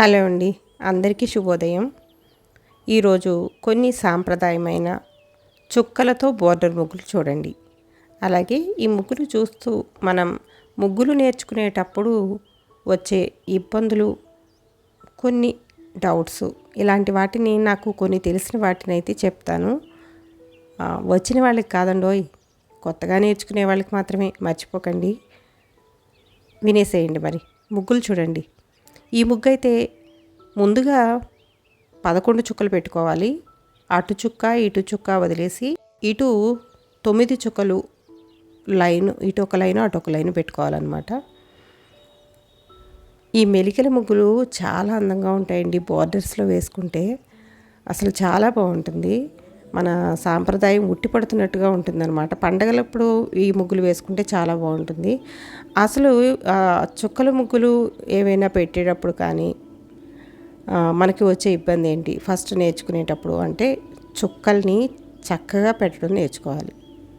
Hello అండి అందరికీ శుభోదయం. ఈరోజు కొన్ని సాంప్రదాయమైన చుక్కలతో బోర్డర్ ముగ్గులు చూడండి. అలాగే ఈ ముగ్గులు చూస్తూ మనం ముగ్గులు నేర్చుకునేటప్పుడు వచ్చే ఇబ్బందులు కొన్ని డౌట్స్. ఇలాంటి వాటిని నాకు కొన్ని తెలిసిన వాటిని అయితే చెప్తాను. వచ్చిన వాళ్ళకి కాదండోయ్ కొత్తగా నేర్చుకునే వాళ్ళకి మాత్రమే. మర్చిపోకండి. వినేసేయండి మరి. ముగ్గులు చూడండి. ఈ ముగ్గు అయితే ముందుగా పదకొండు చుక్కలు పెట్టుకోవాలి. అటు చుక్క ఇటు చుక్క వదిలేసి ఇటు తొమ్మిది చుక్కలు లైన్ ఇటు ఒక లైన్ అటు ఒక లైన్ పెట్టుకోవాలన్నమాట. ఈ మెలికల ముగ్గులు చాలా అందంగా ఉంటాయండి బార్డర్స్లో వేసుకుంటే. అసలు చాలా బాగుంటుంది. మన సాంప్రదాయం ఉట్టిపడుతున్నట్టుగా ఉంటుందన్నమాట. పండగలప్పుడు ఈ ముగ్గులు వేసుకుంటే చాలా బాగుంటుంది. అసలు చుక్కల ముగ్గులు ఏవైనా పెట్టేటప్పుడు కానీ మనకి వచ్చే ఇబ్బంది ఏంటి? ఫస్ట్ నేర్చుకునేటప్పుడు అంటే చుక్కల్ని చక్కగా పెట్టడం నేర్చుకోవాలి.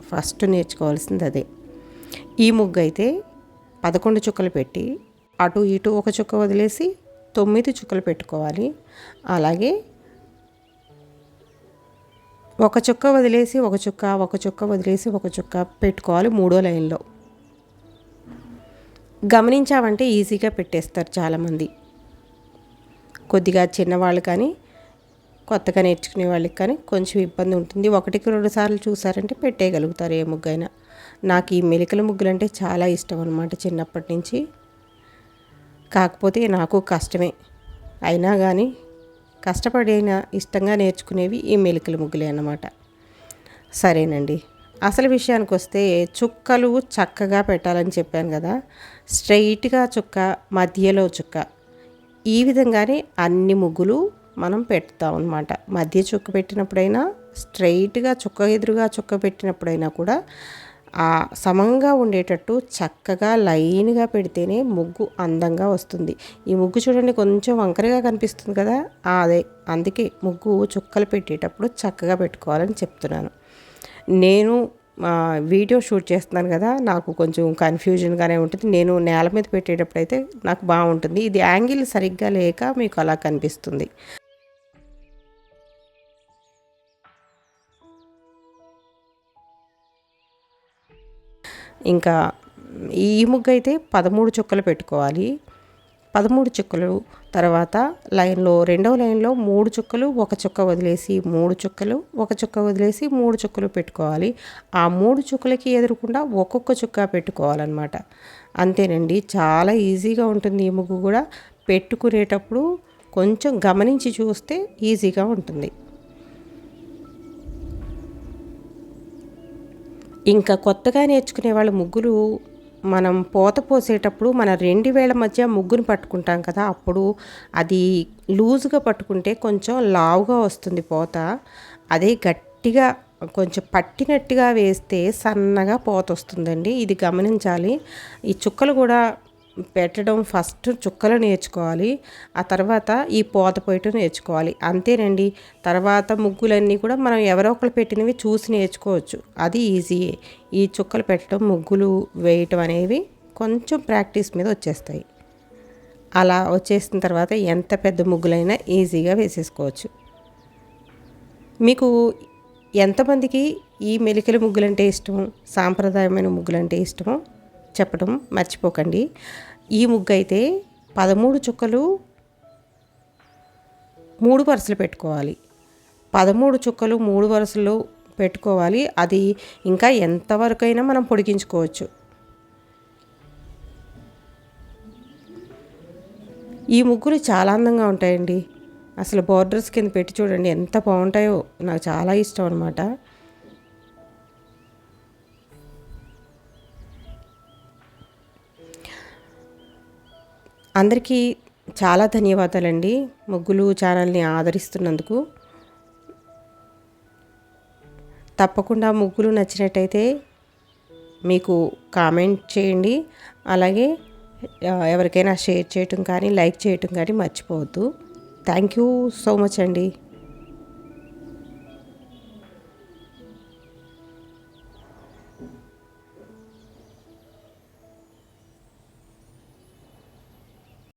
ఫస్ట్ నేర్చుకోవాల్సింది అదే. ఈ ముగ్గు అయితే పదకొండు చుక్కలు పెట్టి అటు ఇటు ఒక చుక్క వదిలేసి తొమ్మిది చుక్కలు పెట్టుకోవాలి. అలాగే ఒక చుక్క వదిలేసి ఒక చుక్క ఒక చుక్క వదిలేసి ఒక చుక్క పెట్టుకోవాలి మూడో లైన్లో. గమనించామంటే ఈజీగా పెట్టేస్తారు చాలామంది. కొద్దిగా చిన్నవాళ్ళు కానీ కొత్తగా నేర్చుకునే వాళ్ళకి కానీ కొంచెం ఇబ్బంది ఉంటుంది. ఒకటికి రెండు సార్లు చూసారంటే పెట్టేయగలుగుతారు ఏ ముగ్గైనా. నాకు ఈ మెలికల ముగ్గులు అంటే చాలా ఇష్టం అనమాట చిన్నప్పటి నుంచి. కాకపోతే నాకు కష్టమే. అయినా కానీ కష్టపడైనా ఇష్టంగా నేర్చుకునేవి ఈ మెలికల ముగ్గులే అన్నమాట. సరేనండి. అసలు విషయానికి వస్తే చుక్కలు చక్కగా పెట్టాలని చెప్పాను కదా. స్ట్రైట్గా చుక్క మధ్యలో చుక్క. ఈ విధంగానే అన్ని ముగ్గులు మనం పెడతాం అనమాట మధ్య చుక్క పెట్టినప్పుడైనా స్ట్రైట్గా చుక్క ఎదురుగా చుక్క పెట్టినప్పుడైనా కూడా సమంగా ఉండేటట్టు చక్కగా లైన్గా పెడితేనే ముగ్గు అందంగా వస్తుంది. ఈ ముగ్గు చూడండి కొంచెం వంకరగా కనిపిస్తుంది కదా? అదే. అందుకే ముగ్గు చుక్కలు పెట్టేటప్పుడు చక్కగా పెట్టుకోవాలని చెప్తున్నాను. నేను వీడియో షూట్ చేస్తున్నాను కదా? నాకు కొంచెం కన్ఫ్యూజన్గానే ఉంటుంది. నేను నేల మీద పెట్టేటప్పుడు అయితే నాకు బాగుంటుంది. ఇది యాంగిల్ సరిగ్గా లేక మీకు అలా కనిపిస్తుంది. ఇంకా ఈ ముగ్గు అయితే పదమూడు చుక్కలు పెట్టుకోవాలి. పదమూడు చుక్కలు తర్వాత లైన్లో రెండవ లైన్లో మూడు చుక్కలు ఒక చుక్క వదిలేసి మూడు చుక్కలు ఒక చుక్క వదిలేసి మూడు చుక్కలు పెట్టుకోవాలి. ఆ మూడు చుక్కలకి ఎదురకుండా ఒక్కొక్క చుక్క పెట్టుకోవాలన్నమాట. అంతేనండి చాలా ఈజీగా ఉంటుంది ఈ ముగ్గు కూడా. పెట్టుకునేటప్పుడు కొంచెం గమనించి చూస్తే ఈజీగా ఉంటుంది. ఇంకా కొత్తగా నేర్చుకునే వాళ్ళ ముగ్గులు మనం పోత పోసేటప్పుడు మన రెండు వేల మధ్య ముగ్గును పట్టుకుంటాం కదా అప్పుడు అది లూజ్గా పట్టుకుంటే కొంచెం లావుగా వస్తుంది పోత. అదే గట్టిగా కొంచెం పట్టినట్టుగా వేస్తే సన్నగా పోత వస్తుందండి ఇది గమనించాలి. ఈ చుక్కలు కూడా పెట్టడం ఫస్ట్ చుక్కలు నేర్చుకోవాలి ఆ తర్వాత ఈ పోత పోయటం నేర్చుకోవాలి. అంతేనండి. తర్వాత ముగ్గులన్నీ కూడా మనం ఎవరో ఒకరు పెట్టినవి చూసి నేర్చుకోవచ్చు. అది ఈజీయే ఈ చుక్కలు పెట్టడం ముగ్గులు వేయటం అనేవి కొంచెం ప్రాక్టీస్ మీద వచ్చేస్తాయి. అలా వచ్చేసిన తర్వాత ఎంత పెద్ద ముగ్గులైనా ఈజీగా వేసేసుకోవచ్చు. మీకు ఎంతమందికి ఈ మెలికల ముగ్గులంటే ఇష్టం సాంప్రదాయమైన ముగ్గులంటే ఇష్టమో? చెప్పడం మర్చిపోకండి. ఈ ముగ్గు అయితే పదమూడు చుక్కలు మూడు వరుసలు పెట్టుకోవాలి. పదమూడు చుక్కలు మూడు వరుసలు పెట్టుకోవాలి. అది ఇంకా ఎంతవరకైనా మనం పొడిగించుకోవచ్చు. ఈ ముగ్గులు చాలా అందంగా ఉంటాయండి. అసలు బార్డర్స్ కింద పెట్టి చూడండి ఎంత బాగుంటాయో. నాకు చాలా ఇష్టం అనమాట అందరికీ చాలా ధన్యవాదాలండి. ముగ్గులు ఛానల్ని ఆదరిస్తున్నందుకు. తప్పకుండా ముగ్గులు నచ్చినట్టయితే మీకు కామెంట్ చేయండి. అలాగే ఎవరికైనా షేర్ చేయటం కానీ లైక్ చేయటం కానీ మర్చిపోవద్దు. థ్యాంక్ యూ సో మచ్ అండి.